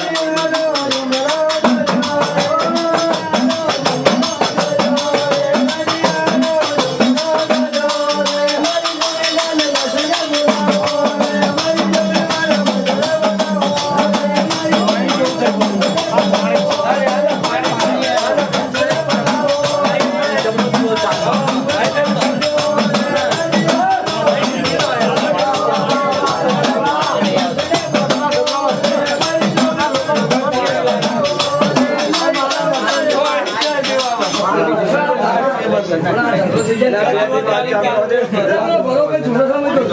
Hallelujah.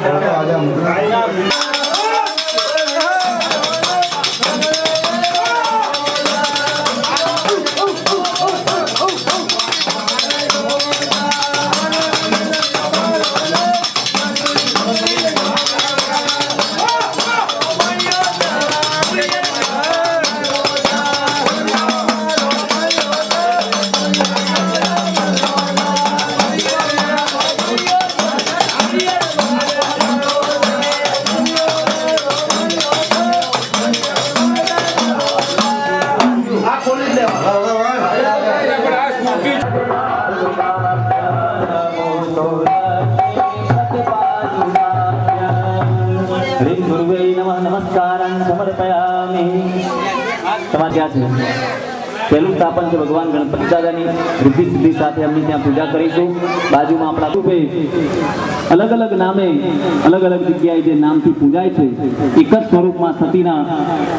Saya. પહેલું સ્થાપન છે ભગવાન ગણપતિ દાદાની. રિદ્ધિ સિદ્ધિ સાથે અમે ત્યાં પૂજા કરીશું. બાજુમાં આપણા રૂપે અલગ અલગ નામે, અલગ અલગ જગ્યાએ જે નામથી પૂજાય છે, એક જ સ્વરૂપમાં સતીના,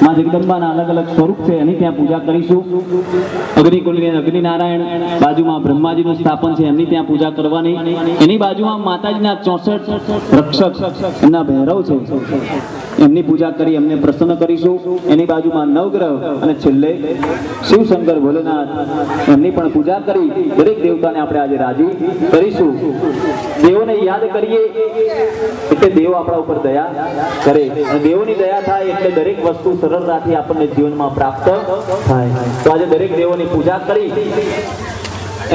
માં જગદંબાના અલગ અલગ સ્વરૂપ છે, એની ત્યાં પૂજા કરીશું. અગ્નિકુંડની અગ્નિનારાયણ, બાજુમાં બ્રહ્માજીનું સ્થાપન છે, એમની ત્યાં પૂજા કરવાની. એની બાજુમાં માતાજીના ચોસઠ રક્ષક એમના ભૈરવ છે. એમની પૂજા કરી, એમને પ્રસન્ન કરીશું. એની બાજુમાં નવગ્રહ અને છેલ્લે શિવશંકર ભોલેનાથ એમની પણ પૂજા કરી. દરેક દેવતાને આપણે આજે રાજી કરીશું. દેવોને યાદ કરીએ એટલે દેવ આપણા ઉપર દયા કરે. અને દેવોની દયા થાય એટલે દરેક વસ્તુ સરળતાથી આપણને જીવનમાં પ્રાપ્ત થાય. તો આજે દરેક દેવોની પૂજા કરી.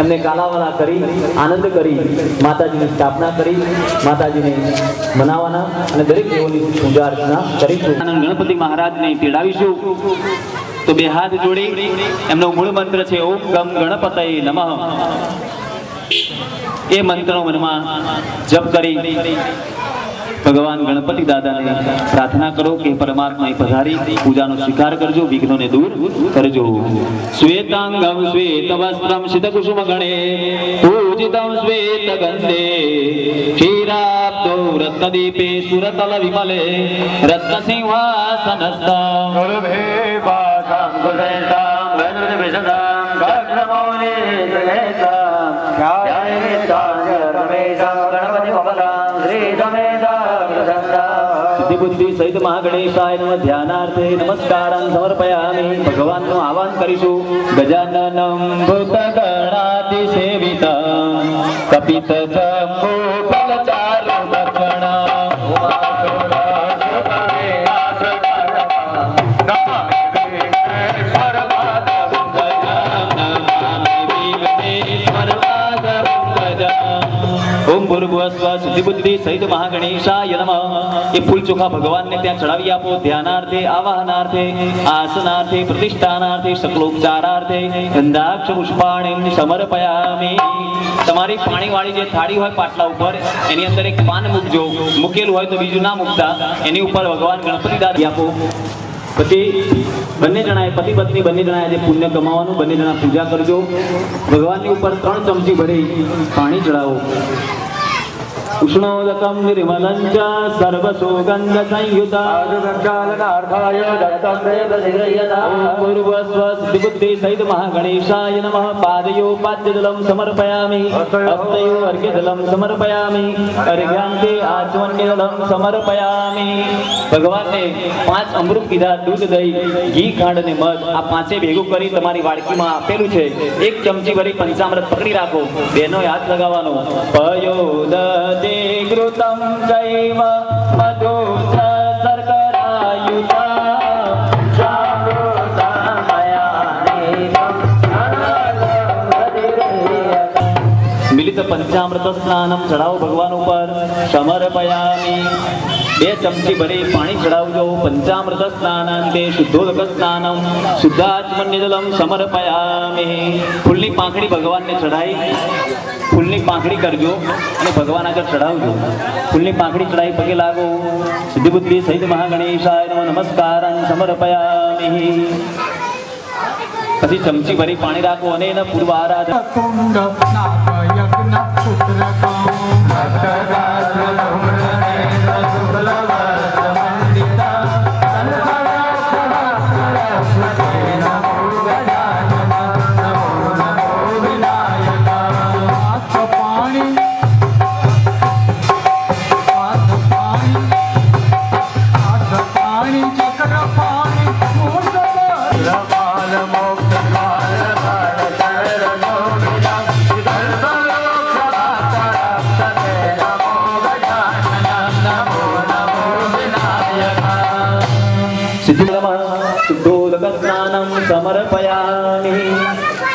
એમને કાલાવાલા કરી, આનંદ કરી, માતાજીની સ્થાપના કરી, માતાજીને મનાવવાના અને દરેક દેવોની પૂજા અર્ચના કરીશું. ગણપતિ મહારાજને તેડાવીશું તો બે હાથ જોડી, એમનો મૂળ મંત્ર છે, ઓમ ગમ ગણપતય નમઃ. એ મંત્રનો મનમાં જપ કરી ભગવાન ગણપતિ દાદાને પ્રાર્થના કરો કે પરમાત્મા પધારી પૂજાનો સ્વીકાર કરજો, વિઘ્નોને દૂર કરજો. શ્વેતાંગમ શ્વેત વસ્ત્રમ શીત કુસુમ ગણે પૂજિતમ શ્વેત ગંધે ક્ષીરાબ્દો રત્નદીપે સુરતલ વિમલે રત્ન સિંહાસનસ્થ ગણપતિ ભગવાન શ્રી સિદ્ધિ બુદ્ધિ સહિત મહાગણેશાય નમ ધ્યાનાર્થે નમસ્કારં સમર્પયામિ ભગવાનનું આહવાન કરીશું ગજાનનમ ભૂત ગણાતિ સેવિતમ કપિત જંબુ ભૂર્ભુવસ્વ સિદ્ધિ સહિત જે થાળી હોય પાટલા ઉપર, એની અંદર એક પાન મૂકજો. મૂકેલું હોય તો બીજું ના મૂકતા. એની ઉપર ભગવાન ગણપતિ દાદી આપો. પછી બંને જણાએ, પતિ પત્ની બંને જણાએ આજે પુણ્ય કમાવાનું, બંને જણા પૂજા કરજો. ભગવાનની ઉપર ત્રણ ચમચી ભરી પાણી ચડાવો. ઉષ્ણોદકમ નિર્મલં ચ સર્વસુગંધ સંયુતા પૂર્વસ્વ સિદ્ધિ બુદ્ધિ સહિત મહાગણેશાય નમઃ પાદયો પાદ્યજલમ સમર્પયામિ હસ્તયો અર્ઘ્યજલમ સમર્પયામિ અર્ઘ્યાંતે આચમન્યજલમ સમર્પયામિ ભગવાનને પાંચ અમૃત કીધા દૂધ દહીં ઘી ખાંડ અને મધ આ પાંચે ભેગું કરી તમારી વાડકીમાં આપેલું છે. એક ચમચી ભરી પંચામૃત પકડી રાખો. બેનો હાથ લગાવવાનો. પયોદતે ઘૃતમ જૈવ મધુ ચ શર્કરાયુતા મિલિત પંચામૃત સ્નાનમ ચડાવો ભગવાન ઉપર સમર્પયામિ બે ચમચી ભરી પાણી ચડાવજો પંચામૃત સ્નાનાંતે શુદ્ધોદક સ્નાનમ. શુદ્ધાત્મન્ય જલમ સમર્પયામિ. ફૂલની પાંખડી ભગવાનને ચઢાઈ. ફૂલની પાંખડી કરજો અને ભગવાન આગળ ચડાવજો ફૂલની પાંખડી ચડાવી પગે લાગો. સિદ્ધિ બુદ્ધિ સહિત મહાગણેશાય નમઃ નમસ્કારં સમર્પયામિ. પછી ચમચી ભરી પાણી રાખો અને એના પૂર્વ આરાધના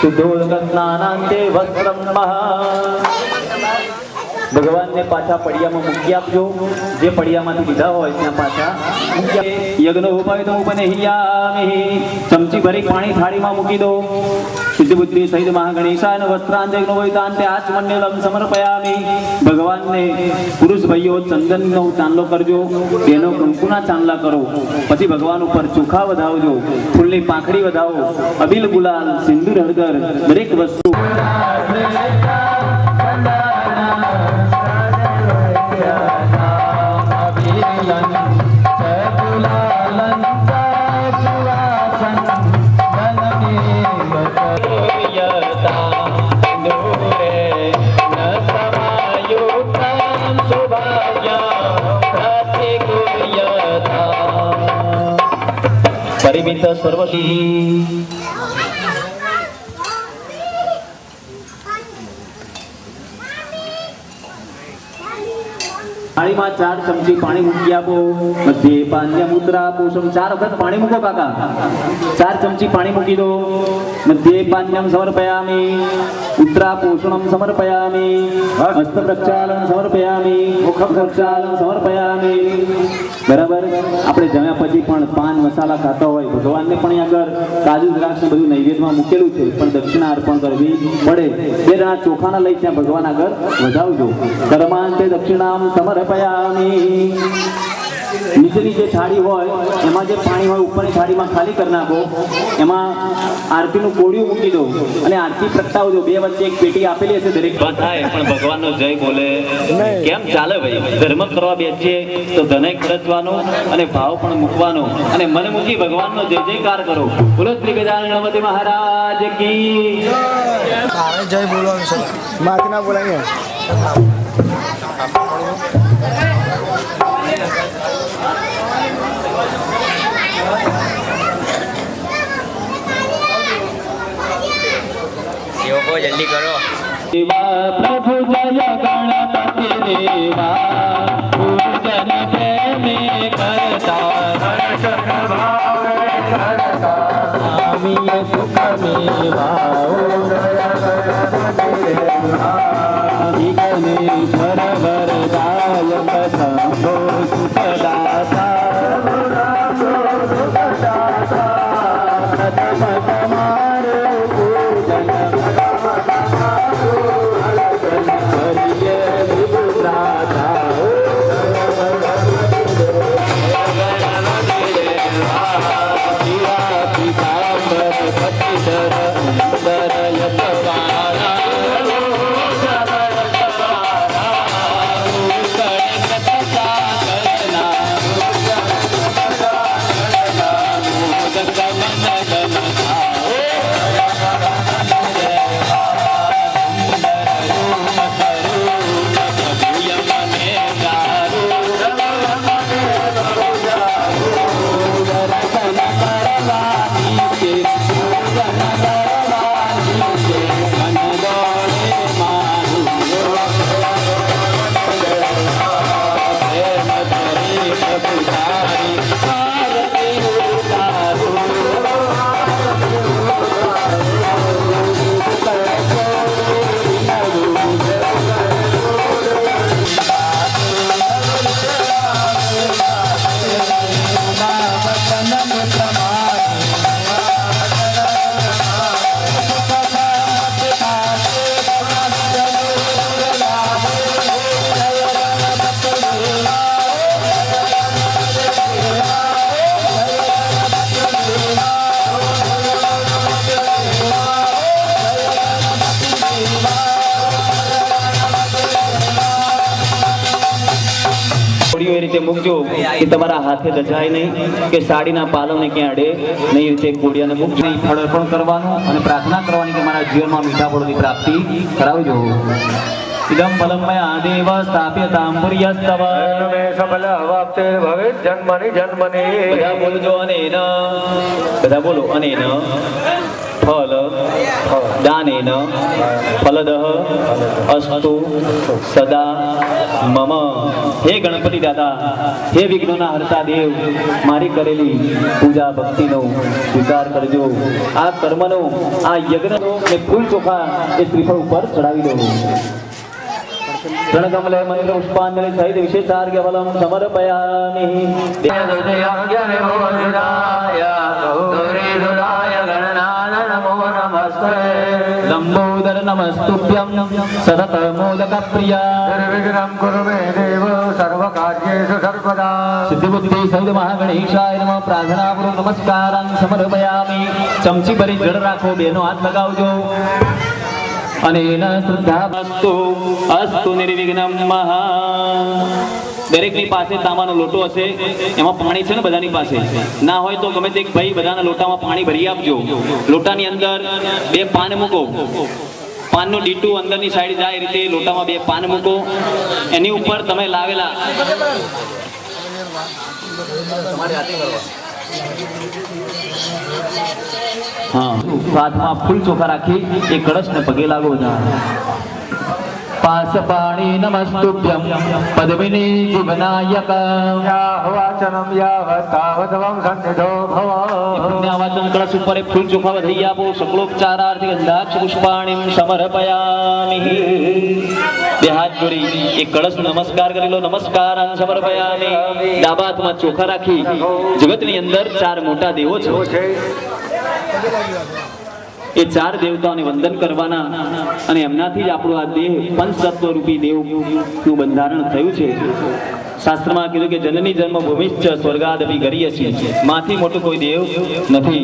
શુદ્ધોદક સ્નાનાંતે વસ્ત્રમ ભગવાનને પાછા પડિયામાં મૂકી આપજો. જે પડિયામાંથી લીધા હોય ત્યાં પાછા. યજ્ઞ ઉપાય તો ઉપનેહિયામિ ચમચી ભરી પાણી થાળીમાં મૂકી દો. સિદ્ધ બુદ્ધિ સહિત મહાગણેશાન વસ્ત્રાંજનો વૈતાંતે આચમન્યલમ સમર્પયામિ ભગવાનને પુરુષ ભાઈઓ ચંદનનો ચાંદલો કરજો તેનો કંકુના ચાંદલા કરો પછી ભગવાન ઉપર ચોખા વધાવજો ફૂલની પાંખડી વધાવો અબિલ ગુલાલ સિંદૂર હળદર દરેક વસ્તુ પરિમિત થાળીમાં ચાર ચમચી પાણી મૂકી આપો. મધ્યે પાન્ય મુદ્રા પોષમ ચાર વખત પાણી મૂકો કાકા. ચાર ચમચી પાણી મૂકી દો. મધ્યે પાંજ્યમ સમર્પયામિ. ઉત્તરા પોષણમ સમર્પયામિ. હસ્ત પ્રક્ષાલન સમર્પયામિ. મુખ પ્રક્ષાલન સમર્પયામિ. બરાબર? આપણે જમ્યા પછી પણ પાન મસાલા ખાતા હોય. ભગવાનને પણ આગળ કાજુ દ્રાક્ષ બધું નૈવેદ્યમાં મૂકેલું છે. પણ દક્ષિણા અર્પણ કરવી પડે. બે જણા ચોખાના લઈ ત્યાં ભગવાન આગળ વધાવજો. કર્માંતે દક્ષિણામ સમર્પયામિ નીચેની જે થાળી હોય એમાં જે પાણી હોય ઉપરની થાળીમાં ખાલી કરી નાખો. એમાં આરતીનું કોળિયું મૂકી દો અને આરતી પ્રગટાવજો બે વચ્ચે એક પેટી આપેલી હશે દરેક થાય પણ ભગવાનનો જય બોલે. કેમ ચાલે ભાઈ? ધર્મ કરવા બેસીએ તો ધને ખર્ચવાનો અને ભાવ પણ મૂકવાનો. અને મને મૂકી ભગવાનનો જય જયકાર કરો. બોલો શ્રી ગજાનન ગણપતિ મહારાજ કી જય. બોલવાનું છે. માથી ના બોલાય એવો કહો જલ્દી કરો દેવા પ્રભુ જય ગણપતિ દેવા પૂજન પ્રેમે કરતા સ્વામી સુખ એ કે તમારા હાથે દજાય નહીં કે સાડીના પાલવને ક્યાં અડે નહીં તે કોડિયાને મૂકજો નહીં ફળ અર્પણ કરવાનું અને પ્રાર્થના કરવાની કે મારા જીવનમાં મીઠા ફળોની પ્રાપ્તિ કરાવજો. ઇદમ ફલમય આદેવ સ્થાપ્ય તાંબુર્યસ્તવ. સફલ અવાપ્તે ભવે જન્મની જન્મની. બધા બોલજો અને એન. બધા બોલો અને એન. ફલ દાનેન ફલદ અસ્તુ સદા મમ હે ગણપતિ દાદા હે વિઘ્નોના હરતા દેવ મારી કરેલી પૂજા ભક્તિનો સ્વીકાર કરજો આ કર્મનો આ યજ્ઞનો ને ફૂલ ચોખા એ શ્રીફળ ઉપર ચડાવી દો મંત્ર પુષ્પાંજલિ સહિત વિશેષાર્ઘ્ય ફલમ સમર્પયામિ લંબોદર નમસ્તુભ્યમ સતત મોદક પ્રિયા વિઘ્નમ કુરુ મે દેવ સર્વ કાર્યેષુ સર્વદા સિદ્ધિ બુદ્ધિ સહિત મહાગણેશાય નમઃ પ્રાર્થના પૂર્વક નમસ્કારં સમર્પયામિ ચમચી ભરી જળ રાખો બેનો હાથ લગાવજો અને શ્રદ્ધા અસ્તુ અસ્તુ નિર્વિઘ્નમ મહા દરેકની પાસે તાંબાનો લોટો હશે, એમાં પાણી છે ને બધાની પાસે? ના હોય તો ગમે તે ભાઈ બધાના લોટામાં પાણી ભરી આપજો. લોટાની અંદર બે પાન મૂકો. પાનનું ડીટું અંદરની સાઈડ જાય એ રીતે લોટામાં બે પાન મૂકો. એની ઉપર તમે લાવેલા હા, હાથમાં ફૂલ ચોખા રાખી એ કળશને પગે લાગો બધા પાસપાણી નમસ્તુભ્યમ પદ્મિની જીવનાયક વાચનમ યાવતાવતવમ સન્નિધો ભવ પુણ્યાવાચન કળશ ઉપર એક ફૂલ ચોખાવ થઈ આપો સકલોપચારાર્થી ગંધાક્ષ પુષ્પાણીમ સમર્પયામિ બે હાથ જોડી એક કળશ નમસ્કાર કરી લો નમસ્કાર સમર્પયામિ ડાબા હાથમાં ચોખા રાખી જગતની અંદર ચાર મોટા દેવો છે એ ચાર દેવતાઓને વંદન કરવાના અને એમનાથી જ આપણો આ દેહ પંચતત્વ રૂપી દેવનું બંધારણ થયું છે. શાસ્ત્રમાં કીધું કે જનની જન્મ ભૂમિશ્ચ સ્વર્ગાદપી કરીએ છીએ માથી મોટું કોઈ દેવ નથી.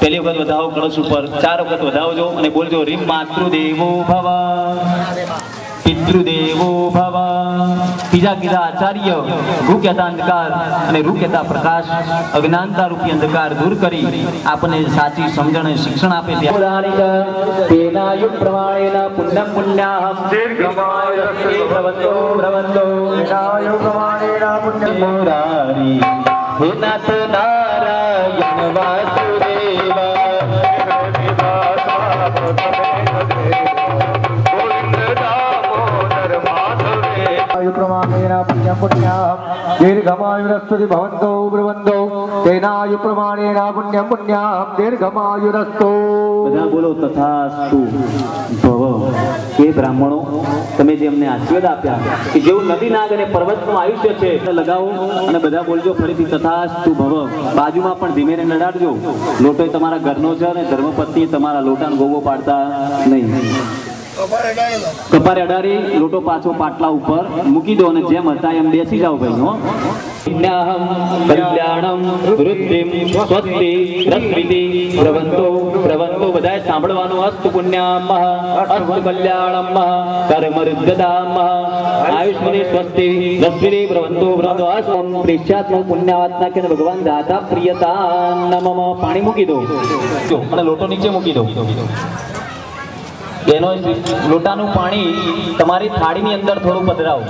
પહેલી વખત વધાવો કળશ ઉપર, ચાર વખત વધાવજો અને બોલજો, રીમ માતૃદેવો ભવ, પિતૃદેવો ભવ. બીજા કીધા આચાર્ય રૂક્યતા અંધકાર અને રૂક્યતા પ્રકાશ અજ્ઞાનતા રૂપી અંધકાર દૂર કરી આપણને સાચી સમજણ અને શિક્ષણ આપે છે. હે નાથ નારાયણ વાસુદેવ પુણ્યમ પુણ્યાહમ દીર્ઘમાયુરસ્તુતિ ભવન્તો બ્રુવન્તો તેનાયુ પ્રમાણેન પુણ્યમ બધા બોલો તથાસ્તુ ભવ કે બ્રાહ્મણો, તમે જે અમને આશીર્વાદ આપ્યા કે જેવું નદી નાગ અને પર્વતનું આયુષ્ય છે લગાવો અને બધા બોલજો, ફરીથી તથાસ્તુ ભવ, બાજુમાં પણ ધીમે નડાડજો લોટો તમારા ઘરનો છે અને ધર્મપત્ની તમારા લોટાને ગોવો પાડતા નહીં. કપારે અડાડી લોટો પાછો પાટલા ઉપર. મૂકી દો અને જેમ હતા એમ બેસી જાઓ ભાઈ હો. પુણ્યાહમ કલ્યાણમ વૃદ્ધિમ સ્વસ્તિ રસ્મિતિ પ્રવંતો પ્રવંતો બધાએ સાંભળવાનું અસ્તુ પુણ્યામ અસ્તુ કલ્યાણમ કર્મ રુદ્ધદામ આયુષ્મની સ્વસ્તિ રસ્મિતિ પ્રવંતો પ્રવંતો અસ્તુ પ્રેષ્યાત્મ પુણ્યાવાતના કે ભગવાન દાતા પ્રિયતા પાણી મૂકી દો. જો અને લોટો નીચે મૂકી દો. એનો લોટાનું પાણી તમારી થાળીની અંદર થોડું પધરાવો.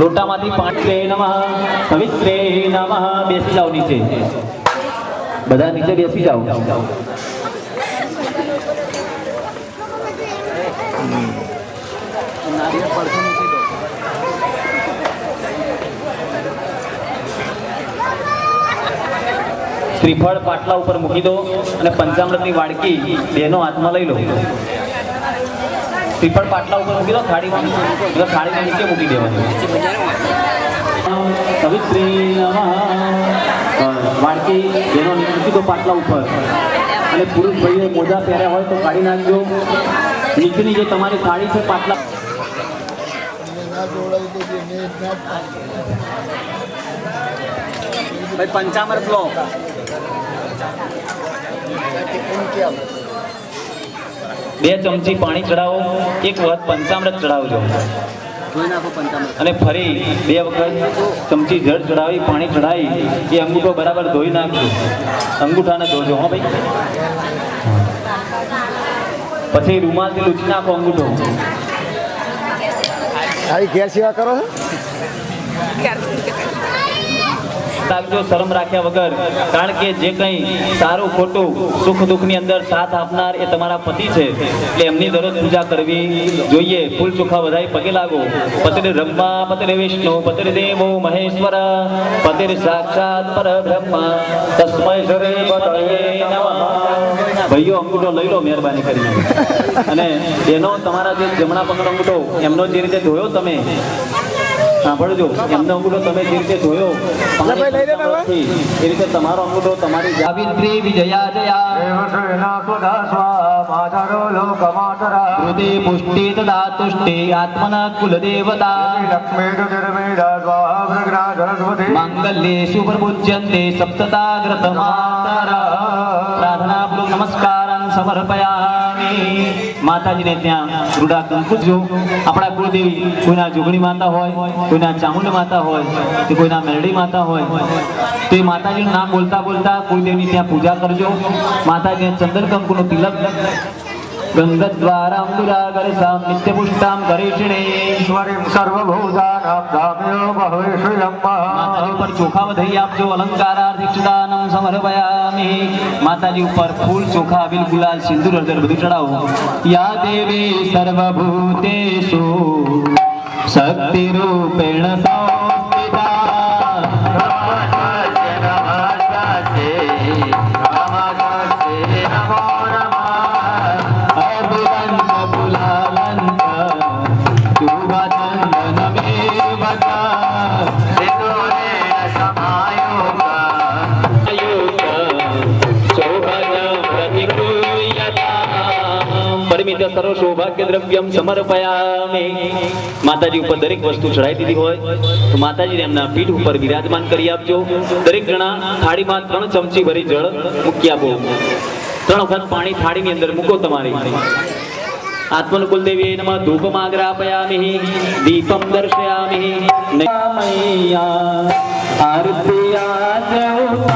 લોટામાંથી પાણી નમઃ સવિત્રે નમઃ, બેસી જાઓ નીચે. બધા નીચે બેસી જાઓ. શ્રીફળ પાટલા ઉપર મૂકી દો અને પંચામૃતની વાડકી બેનો હાથમાં લઈ લો. શ્રીફળ પાટલા ઉપર મૂકી દો થાળીમાં એટલે થાળીના નીચે મૂકી દેવાની. સવિત્રી વાડકી જેનો મૂકી દો પાટલા ઉપર. અને પુરુષ ભાઈએ મોજા પહેર્યા હોય તો કાઢી નાખજો. નીચેની જે તમારી થાળી છે, પાટલા. ભાઈ પંચામૃત લો બે ચમચી પાણી ચડાવો એક વખત પંચામૃત ચડાવજો અને ફરી બે વખત ચમચી જળ ચડાવી પાણી ચડાવી એ અંગૂઠો બરાબર ધોઈ નાખજો. અંગૂઠાને ધોજો હો ભાઈ. પછી રૂમાલથી લૂછી નાખો અંગૂઠો. આવી ઘેર સેવા કરો છો? રાખજો શરમ રાખ્યા વગર. કારણ કે જે કંઈ સારું, ખોટું, સુખ, દુઃખની અંદર સાથ આપનાર એ તમારા પતિ છે. એટલે એમની દરરોજ પૂજા કરવી જોઈએ. ફૂલ ચોખા વધારે પગે લાગો. પતિર બ્રહ્મા, પતિર વિષ્ણુ, પતિર દેવો, મહેશ્વર, પતિર સાક્ષાત પર બ્રહ્મા તસ્મય શ્રી ભાઈઓ, અંગૂઠો લઈ લો મહેરબાની કરીને. અને એનો તમારા જે જમણા પગનો અંગૂઠો, એમનો જે રીતે ધોયો તમે સાંભળજો. એમનો અંગૂઠો તમે જે રીતે હવે. એ રીતે તમારો અંગૂઠો તમારી સાવિત્રી વિજયા જયા. હૃદય પુષ્ટિ તદા તુષ્ટિ આત્મના કુલદેવતા. માંગલ્યે શુભપૂજ્યન્તે સપ્તતાગ્રત માતરા. પ્રાર્થના નમસ્કારં સમર્પયામિ. માતાજીને ત્યાં રૂડા કંકુજો. આપણા કુળદેવી કોઈના જોગણી માતા હોય, કોઈના ચામુંડ માતા હોય, કે કોઈના મેરડી માતા હોય, તો એ માતાજીનું નામ બોલતા બોલતા કુળદેવની ત્યાં પૂજા કરજો. માતાજીને ચંદન કંકુનો તિલક ગંગદ્વારામ દુરાગરસામ નિત્યપુષ્ટામ કરીષિણે ઈશ્વરીમ સર્વભૂતાનાં દામ્યો ભવેષુ માતાજી યમ્મા ઉપર ચોખા વધાઈ આપજો અલંકારાર્ધિક્ષદાનમ સમર્પયામિ માતાજી ઉપર ફૂલ ચોખા અબીલ ગુલાલ સિંદૂર હળદર બધું ચડાવો યા દેવી સૌભાગ્ય દ્રવ્યમ સમર્પયામે। માતાજી ઉપર દરેક વસ્તુ ચડાઈ દીધી હોય, તો માતાજીને એમના પીઠ ઉપર વિરાજમાન કરી આપજો। દરેક જણા થાળીમાં ત્રણ ચમચી ભરી જળ મૂકી આપો। ત્રણ વખત પાણી થાળીની અંદર મૂકો તમારી। આત્મનુકુલદેવી નમઃ ધૂપમાગ્રાપયામિ દીપમ દર્શયામિ। આરતી આ